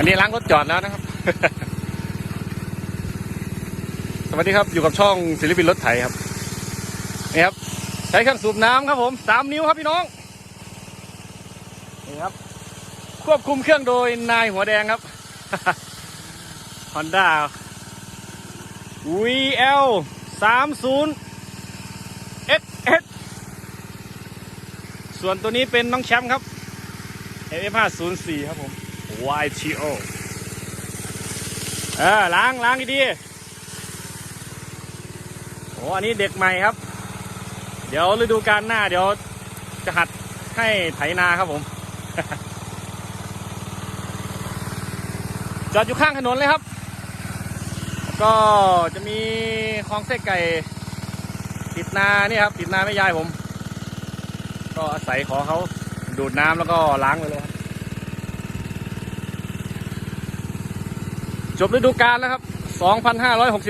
อันนี้ล้างรถจอดแล้วนะครับ สวัสดีครับอยู่กับช่องศิลปินรถไถครับนี่ครับ ใช้เครื่องสูบน้ำครับผมสามนิ้วครับพี่น้องนี่ครับ ควบคุมเครื่องโดยนายหัวแดงครับ Honda VL 30 SS ส่วนตัวนี้เป็นน้องแชมป์ครับ F504 ครับผม YTO เออล้างล้างดีๆโอ้อันนี้เด็กใหม่ครับ เดี๋ยวฤดูกาลหน้า เดี๋ยวจะหัดให้ไถนาครับผมจอดอยู่ข้างถนนเลยครับ ก็จะมีคลองเส้ไก่ ติดนาเนี่ยครับ ติดนาไม่ยายผม ก็อาศัยขอเขาดูดน้ำแล้วก็ล้างไปเลยครับ จบฤดูกาลแล้วครับ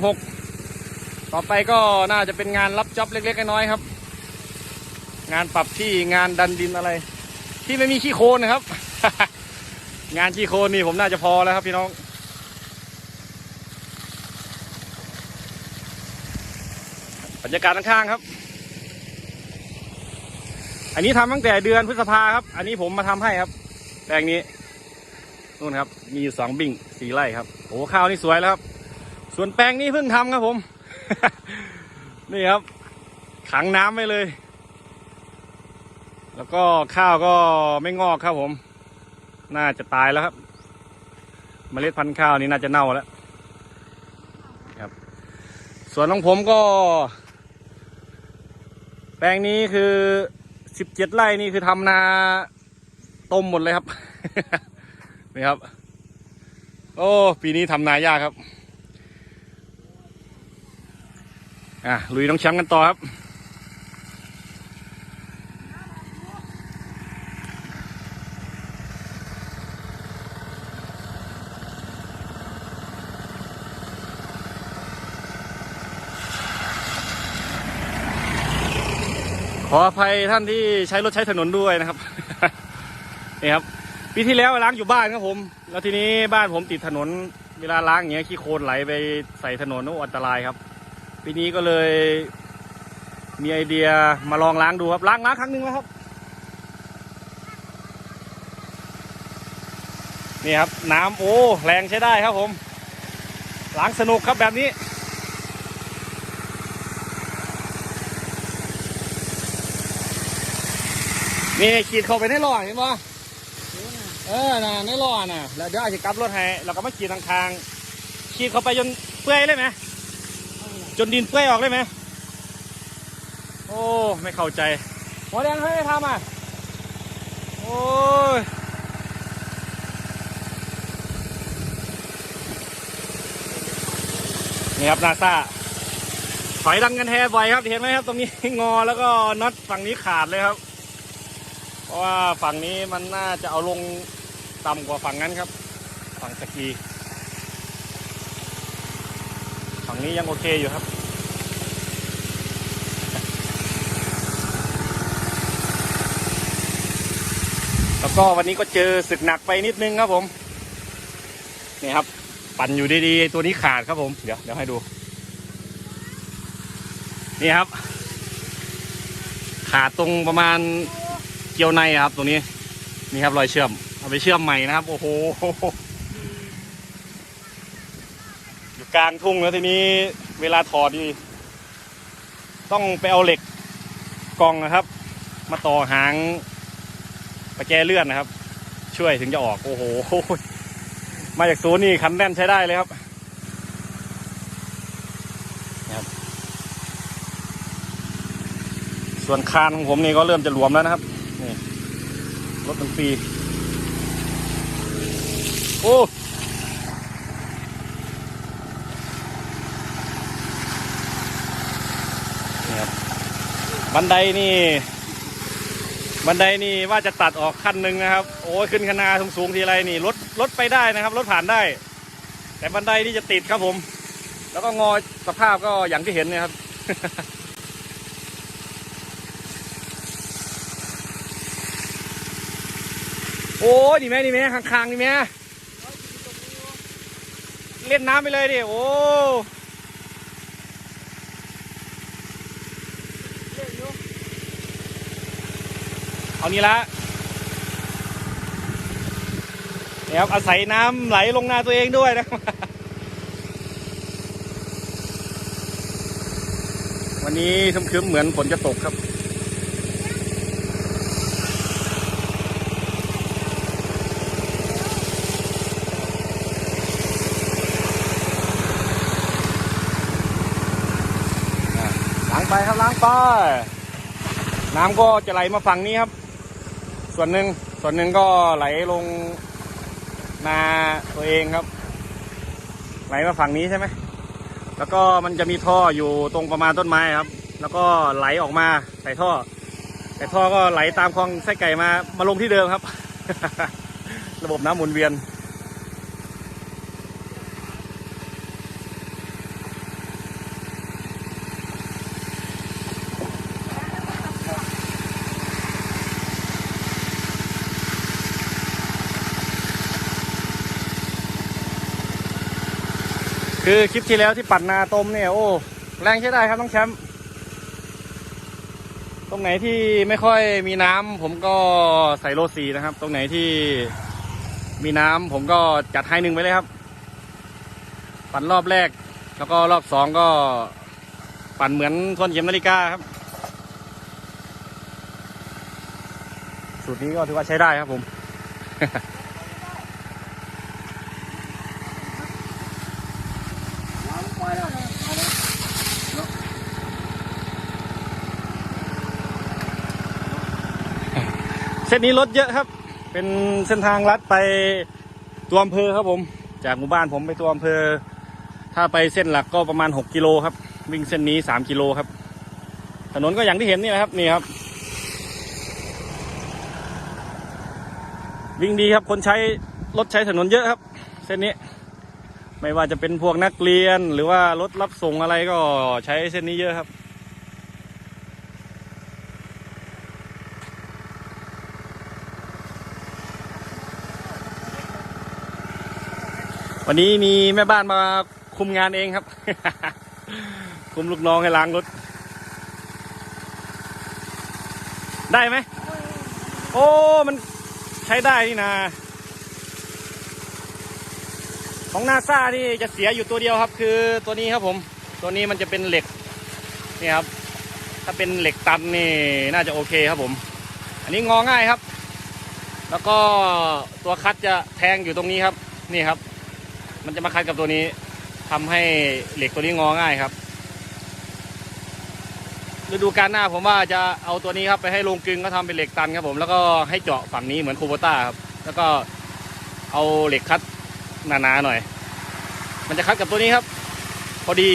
2,566 ต่อไปก็น่าจะเป็นงานรับจ็อบเล็ก ๆ น้อยๆครับ งานปรับที่งานดันดินอะไร ที่ไม่มีขี้โคลนนะครับ งานขี้โคลนนี่ผมน่าจะพอแล้วครับพี่น้องบรรยากาศข้างๆครับ อันนี้ทำตั้งแต่เดือนพฤษภาครับ อันนี้ผมมาทำให้ครับแปลงนี้ นู่นครับ มีอยู่สองบิ่งสี่ไร่ครับโอ้ข้าวนี่สวยแล้วครับ ส่วนแปลงนี้เพิ่งทำครับผม นี่ครับ ขังน้ำไว้เลย แล้วก็ข้าวก็ไม่งอกครับผม น่าจะตายแล้วครับเมล็ดพันธุ์ข้าวนี่น่าจะเน่าแล้วครับ ส่วนของผมก็ แปลงนี้คือสิบเจ็ดไร่นี่คือทำนาต้มหมดเลยครับ นี่ครับ โอ้ปีนี้ทำนายากครับ อะลุยน้องแชมป์กันต่อครับขออภัยท่านที่ใช้รถใช้ถนนด้วยนะครับ นี่ครับ ปีที่แล้วล้างอยู่บ้านครับผม แล้วทีนี้บ้านผมติดถนน เวลาล้างอย่างเงี้ยขี้โคลนไหลไปใส่ถนนโอ้อันตรายครับ ปีนี้ก็เลยมีไอเดียมาลองล้างดูครับล้างล้างครั้งหนึ่งแล้วครับนี่ครับน้ำโอ้แรงใช้ได้ครับผมล้างสนุกครับแบบนี้นี่ขีดเข้าไปในหล่อเห็นปะ เออน่ะในหล่อน่ะ แล้วเดี๋ยวอาจจะกลับรถให้เราก็มาขีดทางทางขีดเข้าไปจนเปื่อยเลยไหมจนดินเปื่อยออกเลยไหมโอ้ไม่เข้าใจหัวแดงให้ทำอะโอ้ยนี่ครับนาซาถอยดังกันแทบ่อยครับเห็นไหมครับ ตรงนี้งอแล้วก็น็อตฝั่งนี้ขาดเลยครับ เพราะว่าฝั่งนี้มันน่าจะเอาลง ต่ำกว่าฝั่งนั้นครับ ฝั่งสกี ฝั่งนี้ยังโอเคอยู่ครับแล้วก็วันนี้ก็เจอศึกหนักไปนิดนึงครับผม นี่ครับ ปั่นอยู่ดีๆ ตัวนี้ขาดครับผม เดี๋ยวเดี๋ยวให้ดู นี่ครับ ขาดตรงประมาณเกี่ยวในครับตรงนี้ นี่ครับรอยเชื่อม เอาไปเชื่อมใหม่นะครับ โอ้โห อยู่กลางทุ่งแล้วทีนี้เวลาถอดนี่ต้องไปเอาเหล็กกองนะครับ มาต่อหางประแจเลื่อนนะครับ ช่วยถึงจะออก โอ้โห มาจากศูนย์นี่คันแน่นใช้ได้เลยครับส่วนคานของผมนี่ก็เริ่มจะหลวมแล้วนะครับ นี่รถมันฟรี โอ้นี่ครับบันไดนี่ บันไดนี่ว่าจะตัดออกขั้นหนึ่งนะครับ โอ้ยขึ้นคนาสูงๆทีไรนี่รถรถไปได้นะครับรถผ่านได้ แต่บันไดนี่จะติดครับผม แล้วก็งอสภาพก็อย่างที่เห็นนะครับโอ้ยนี่แม่นี่แม่ข้างๆนี่แม่ เล่นน้ำไปเลยดิโอ้เอานี่ละเนี่ยครับอาศัยน้ำไหลลงนาตัวเองด้วยนะวันนี้ครึ้มๆเหมือนฝนจะตกครับ ล้างไป ครับล้างไปน้ำก็จะไหลมาฝั่งนี้ครับ ส่วนหนึ่งส่วนหนึ่งก็ไหลลงนาตัวเองครับ ไหลมาฝั่งนี้ใช่ไหมแล้วก็มันจะมีท่ออยู่ตรงประมาณต้นไม้ครับ แล้วก็ไหลออกมาใส่ท่อใส่ท่อก็ไหลตามคลองไส้ไก่มามาลงที่เดิมครับ ระบบน้ำหมุนเวียน คือคลิปที่แล้วที่ปั่นนาต้มเนี่ยโอ้แรงใช้ได้ครับน้องแชมป์ตรงไหนที่ไม่ค่อยมีน้ำผมก็ใส่โลสีนะครับ ตรงไหนที่มีน้ำผมก็จัดให้หนึ่งไปเลยครับ ปั่นรอบแรก แล้วก็รอบสองก็ปั่นเหมือนทวนเข็มนาฬิกาครับ สูตรนี้ก็ถือว่าใช้ได้ครับผม เส้นนี้รถเยอะครับ เป็นเส้นทางลัดไปตัวอำเภอครับผม จากหมู่บ้านผมไปตัวอำเภอ ถ้าไปเส้นหลักก็ประมาณ 6 กิโลครับ วิ่งเส้นนี้ 3 กิโลครับ ถนนก็อย่างที่เห็นนี่แหละครับ นี่ครับ วิ่งดีครับ คนใช้รถใช้ถนนเยอะครับ เส้นนี้ ไม่ว่าจะเป็นพวกนักเรียนหรือว่ารถรับส่งอะไรก็ใช้เส้นนี้เยอะครับ วันนี้มีแม่บ้านมาคุมงานเองครับ คุมลูกน้องให้ล้างรถ ได้ไหม โอ้ มันใช้ได้นี่นาของนาซานี่จะเสียอยู่ตัวเดียวครับ คือตัวนี้ครับผม ตัวนี้มันจะเป็นเหล็ก นี่ครับ ถ้าเป็นเหล็กตันนี่น่าจะโอเคครับผม อันนี้งอง่ายครับ แล้วก็ตัวคัดจะแทงอยู่ตรงนี้ครับ นี่ครับ มันจะมาคัดกับตัวนี้ทำให้เหล็กตัวนี้งอง่ายครับฤดูกาลหน้าผมว่าจะเอาตัวนี้ครับไปให้โรงกลึงก็ทำเป็นเหล็กตันครับผมแล้วก็ให้เจาะฝั่งนี้เหมือนคูโบต้าครับแล้วก็เอาเหล็กคัดหนาๆหน่อย มันจะคัดกับตัวนี้ครับ พอดี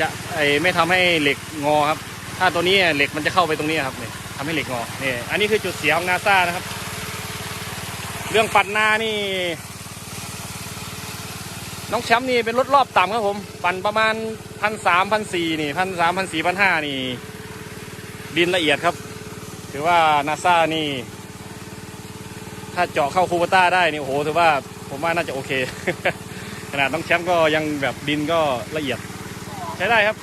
จะไอไม่ทำให้เหล็กงอครับ ถ้าตัวนี้เหล็กมันจะเข้าไปตรงนี้ครับเนี่ยทำให้เหล็กงอเนี่ยอันนี้คือจุดเสียของนาซานะครับ เรื่องปัดหน้านี่ น้องแชมป์นี่เป็นรถรอบต่ำครับผม ปั่นประมาณพันสามพันสี่นี่พันสามพันสี่พันห้านี่ ดินละเอียดครับ ถือว่านาซานี่ ถ้าเจาะเข้าคูเบต้าได้นี่โอ้โหถือว่าผมว่าน่าจะโอเค ขนาดน้องแชมป์ก็ยังแบบดินก็ละเอียด ใช้ได้ครับ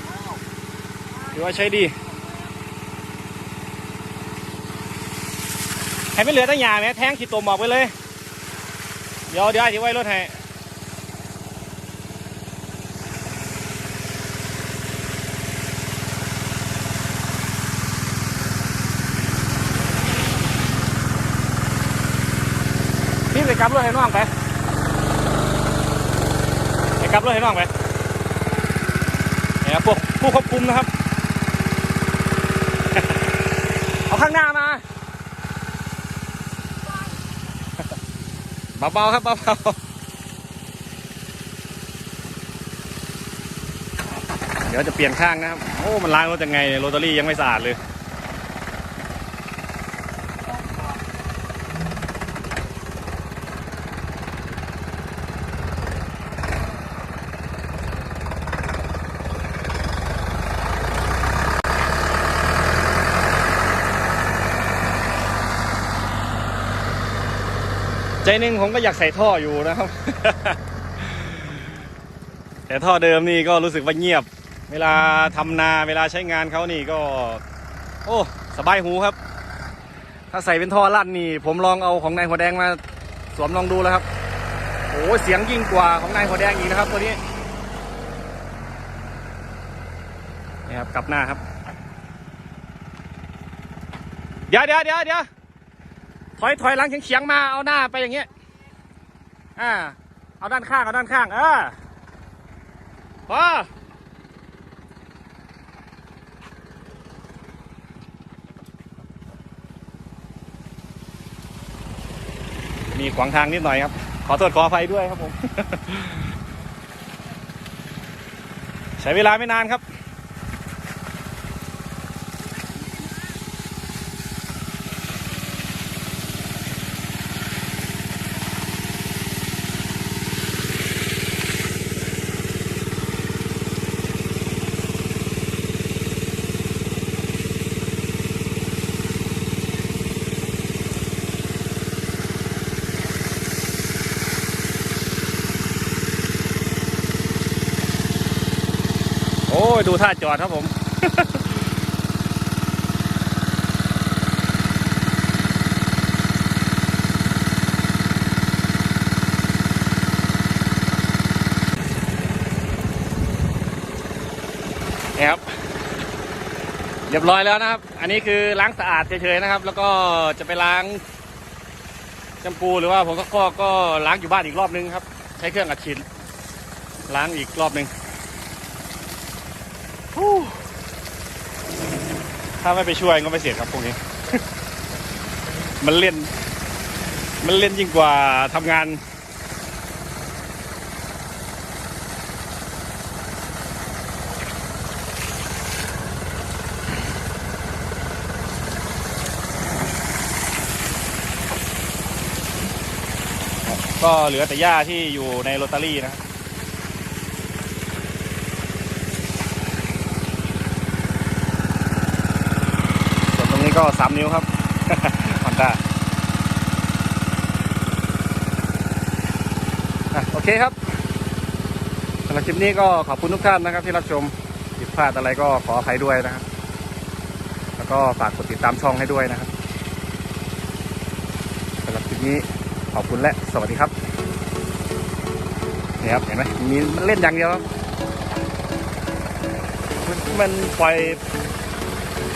ถือว่าใช้ดีให้ไม่เหลือตั้งยาไหมแทงขีดตัวหมอกไปเลย เดี๋ยวเดี๋ยวไอ้ที่ไว้รถให้ พี่ไปกลับรถให้น้องไปไปกลับรถให้น้องไปเนี่ยพวกผู้ควบคุมนะครับ เอาข้างหน้ามาเบาๆครับเบาๆเดี๋ยวจะเปลี่ยนข้างนะครับ โอ้ มันล้างรถยังไงเนี่ยโรตารี่ยังไม่สะอาดเลย หนึ่งผมก็อยากใส่ท่ออยู่นะครับ แต่ท่อเดิมนี่ก็รู้สึกว่าเงียบ เวลาทำนาเวลาใช้งานเขานี่ก็ โอ้ สบายหูครับ ถ้าใส่เป็นท่อลั่นนี่ ผมลองเอาของนายหัวแดงมาสวมลองดูแล้วครับโอ้เสียงยิ่งกว่าของนายหัวแดงอีกนะครับ ตัวนี้นี่ครับกลับหน้าครับ เดี๋ยวเดี๋ยวเดี๋ยวเดี๋ยว ถอยถอยหลังเฉียงมาเอาหน้าไปอย่างเงี้ยอ่าเอาด้านข้างเอาด้านข้างเออพอมีขวางทางนิดหน่อยครับ ขอโทษขออภัยด้วยครับผม ใช้เวลาไม่นานครับ ยดูท่าจอดครับผม นี่ครับ เรียบร้อยแล้วนะครับ อันนี้คือล้างสะอาดเฉยๆนะครับ แล้วก็จะไปล้างจำปูหรือว่าผมก็ก็ก็ล้างอยู่บ้านอีกรอบนึงครับ ใช้เครื่องอัดฉีดล้างอีกรอบนึง ถ้าไม่ไปช่วยก็ไม่เสร็จครับพวกนี้ มันเล่น มันเล่นยิ่งกว่าทำงานก็เหลือแต่หญ้าที่อยู่ในโรตารี่นะครับ ส่วนตรงนี้ ก็สามนิ้วครับฮอนด้าโอเคครับสำหรับคลิปนี้ก็ขอบคุณทุกท่านนะครับ ที่รับชมผิดพลาดอะไรก็ขออภัยด้วยนะครับ แล้วก็ฝากกดติดตามช่องให้ด้วยนะครับสำหรับคลิปนี้ขอบคุณและสวัสดีครับนี่ครับเห็นไหมมีเล่นอย่างเดียวครับมันมันปล่อย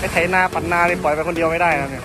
ไอ้ไถนาปันนานี่ปล่อยไปคนเดียวไม่ได้นะเนี่ย